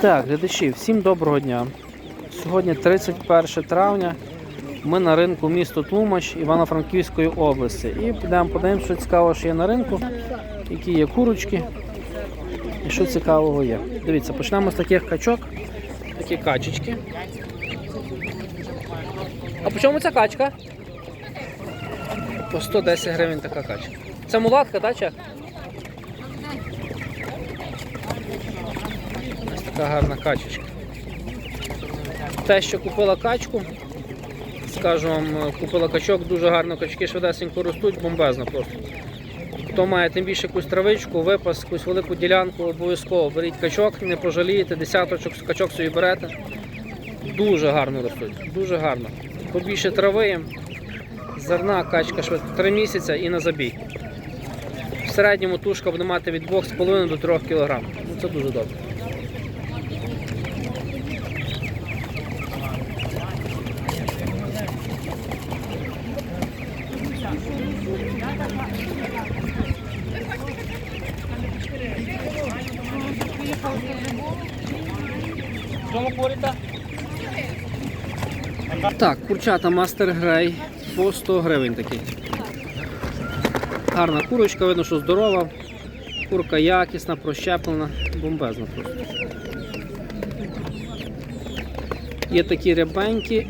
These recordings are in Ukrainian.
Так, глядачі, всім доброго дня. Сьогодні 31 травня. Ми на ринку місто Тлумач Івано-Франківської області. І підемо подивимося, що цікаво, що є на ринку, які є курочки і що цікавого є. Дивіться, почнемо з таких качок. Такі качечки. А по чому ця качка? По 110 гривень така качка. Це мулатка, так? Чи? Ось така гарна качечка. Те, що купила качку, скажу вам, купила качок, дуже гарно качки швидесенько ростуть, бомбезно просто. Хто має тим більше якусь травичку, випас, якусь велику ділянку, обов'язково беріть качок, не пожалієте, десяточок качок собі берете. Дуже гарно ростуть, дуже гарно. Побільше трави, зерна качка швидко 3 місяці і на забій. В середньому тушка буде мати від 2,5 до 3 кг. Ну, це дуже добре. Так, курчата Мастер Грей по 100 гривень такий. Гарна курочка, видно, що здорова. Курка якісна, прощеплена, бомбезна просто. Є такі рябенькі,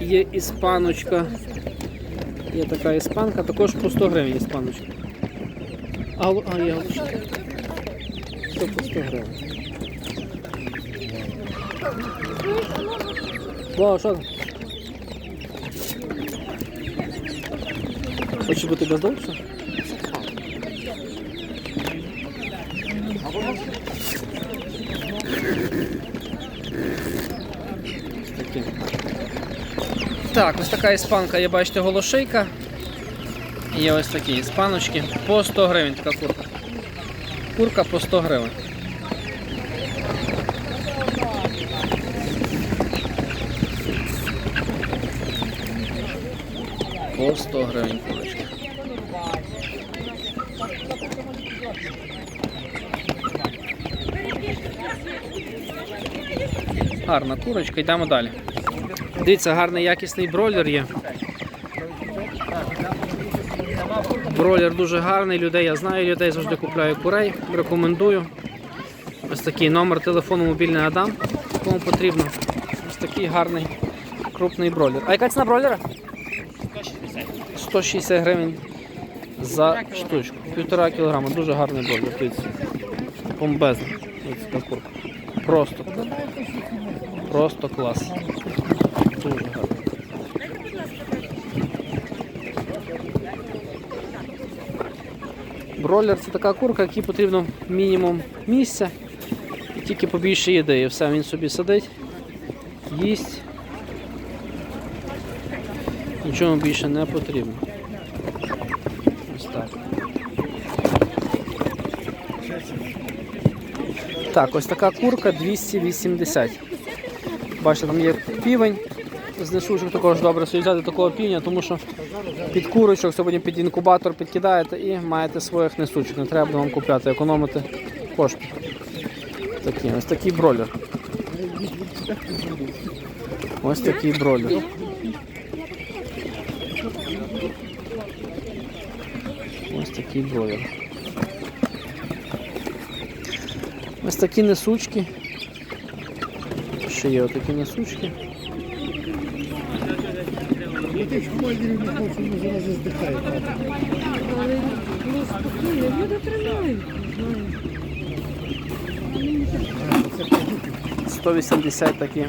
є іспаночка. Є така іспанка, також по 100 гривень іспаночка. А, а є. Все по 100 гривень. Вау, що? Хочеш бути бездомцем? Так, ось така іспанка, є, бачите, голошейка. Є ось такі іспаночки. По 100 гривень така курка. Курка по 100 гривень. По 100 гривень курочка. Гарна курочка, йдемо далі. Дивіться, гарний якісний бройлер є. Бройлер дуже гарний, людей я знаю, людей завжди купляю курей, рекомендую. Ось такий номер телефону мобільний надам, кому потрібно. Ось такий гарний крупний бройлер. А яка ціна бройлера? 160 гривень за штучку. Півтора кілограма. Дуже гарний. Бомбезний. Ось. Просто. Просто клас. Дуже гарно. Бройлер це така курка, якій потрібно мінімум місця і тільки побільше їди. І все, він собі сидить, їсть. Нічого більше не потрібно. Так. Ось така курка 280. Бачите, там є півень. З несучок також добре взяти такого півня, тому що під курочок сьогодні під інкубатор підкидаєте і маєте своїх несучок. Не треба вам купляти, економити кошти. Такі, ось такий бролер. Ось такий бролер. Ось такий бройлер. Ось такі несучки. Ще є отакі несучки. Тримають. 180 такі.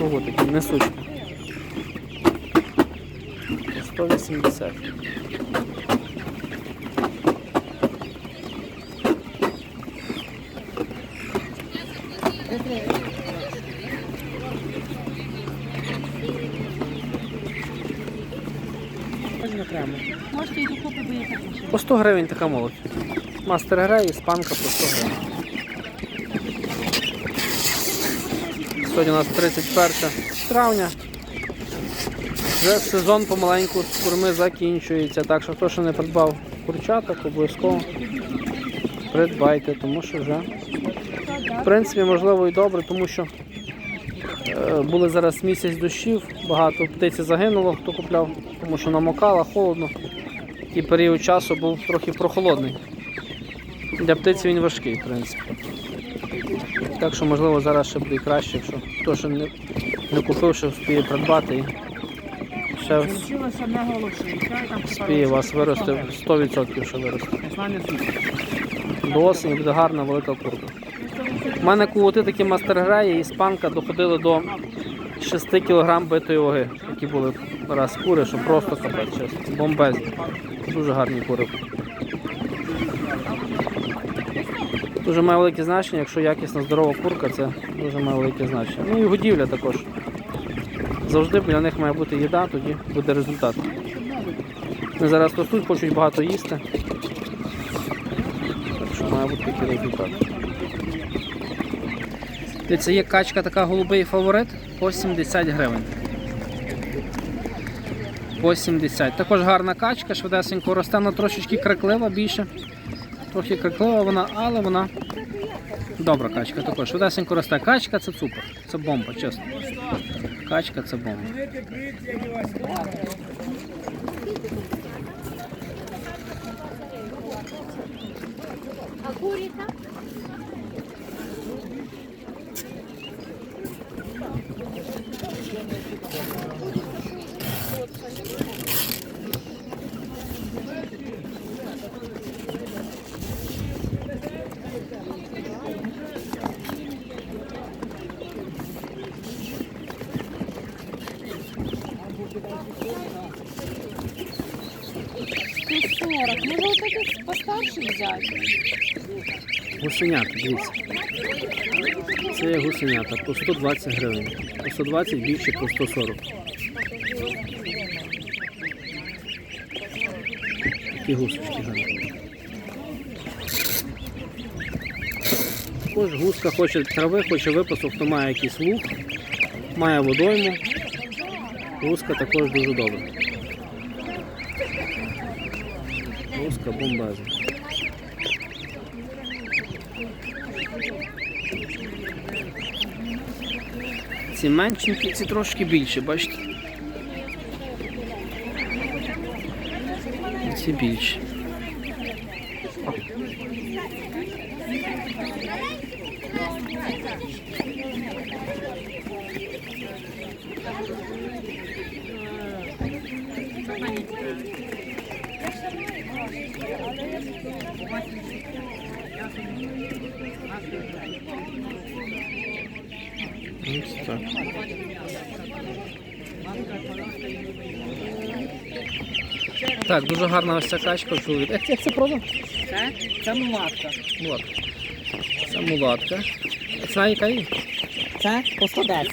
Ого, такі несучки. По 180. Можете і докупи, так. По 100 гривень така молодь. Мастер грає, іспанка по 100 гривень. Сьогодні у нас 31 травня. Вже сезон помаленьку з курми закінчується, так що хто ще не придбав курчаток, обов'язково придбайте, тому що вже В принципі, можливо і добре, тому що е, були зараз місяць дощів, багато птиці загинуло, хто купляв, тому що намокало, холодно. І період часу був трохи прохолодний. Для птиці він важкий, в принципі. Так що, можливо, зараз ще буде краще, якщо хто ще не, не купив, ще вспіє придбати і ще вспіє вас вирости 100% ще виросте. До осені буде гарна велика курка. Мене кувати такі мастер-греї і спанка доходили до 6 кг битої ваги, які були раз кури, що просто капець, чесно. Бомбезні. Дуже гарні кури. Дуже має велике значення, якщо якісна здорова курка, це дуже має велике значення. Ну і годівля також. Завжди біля них має бути їда, тоді буде результат. Вони зараз ростуть, хочуть багато їсти. Так що має бути такий результат. Дивіться, є качка така голубий фаворит по 70 гривень. По 70. Також гарна качка, швидесенько росте, вона трошечки краклива більше. Трохи краклива вона, але вона добра качка. Також швидесенько росте. Качка це супер. Це бомба, чесно. Качка це бомба. А куриця? Сто сорок. Може вот таких постарше взяти? Гусенята, дивіться. Це гусенята по 120 гривень. По 120 більше по 140. Такі гусочки гарні. Також гуска хоче трави, хоче випасу, хто має якийсь лук, має водойму. Гуска також дуже добра. Гуска бомбезна. Ці меншенькі, ці трошки більше, бачите? Ці більші. Ось так. Так, дуже гарна ось ця качка у. Як, як це продав? Це, це мулатка. Мулатка. Це мулатка. Ціна яка є? Це по 110,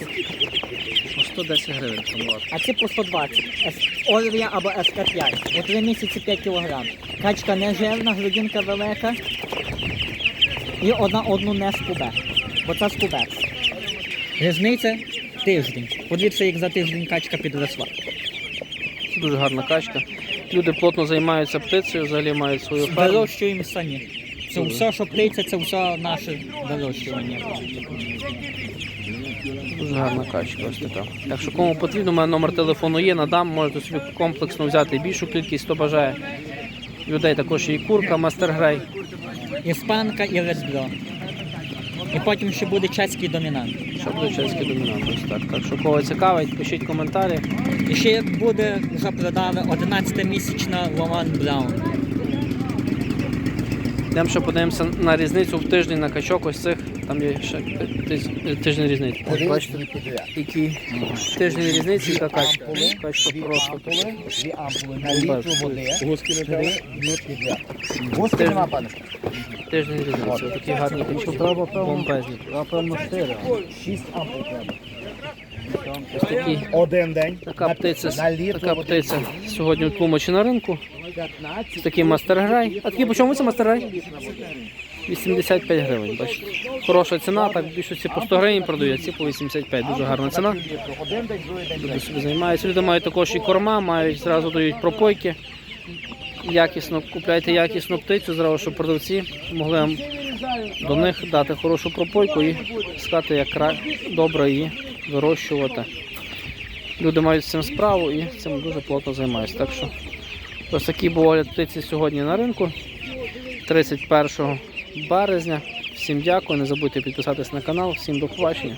По 110 гривень мулатка. а це по 120. Олів'я або СК5. У 3 місяці 5 кг. Качка не жирна, грудинка велика. І одна одну не скубе. Бо це скубець. Різниця тиждень. Подивіться, як за тиждень качка підросла. Це дуже гарна качка. Люди плотно займаються птицею, взагалі мають свою ферму. Вирощуємо самі. Це все, що птиця, це все наше вирощування. Дуже гарна качка ось така. Так що кому потрібно, у мене номер телефону є, надам, можете собі комплексно взяти більшу кількість, хто бажає. Людей також є і курка, мастер-грей. Іспанка і редбро. І потім ще буде чеський домінант. Що буде чеський домінант. Ось так. Так що кого цікавить, пишіть коментарі. І ще буде вже продали 11-місячна Ломан Браун. Йдемо ще подивимося на різницю в тиждень на качок ось цих. Там є ще тиж- тиждень різниці. Бачите, які тиждень різниці, яка качка. Качка просто. Дві ампули на літру води. Гуски не для. Гуски нема, пане. Тиждень різниці. Такі гарні качки. Бомбезні. Напевно, чотири. Шість ампул треба. Ось такі. Один день. Така птиця, така птиця сьогодні в Тлумачі на ринку. 15. Такий мастер-грай. А такий по чому це мастер-грай? 85 гривень, бачите. Хороша ціна, так більшості по 100 гривень продають, ці по 85, дуже гарна ціна. Люди собі займаються. Люди мають також і корма, мають зразу дають пропойки. Якісно, купляйте якісну птицю, зразу, щоб продавці могли вам до них дати хорошу пропойку і сказати, як кра- добре її вирощувати. Люди мають з цим справу і цим дуже плотно займаються. Так що ось такий був птиці сьогодні на ринку. 31 березня. Всім дякую, не забудьте підписатись на канал, всім до побачення.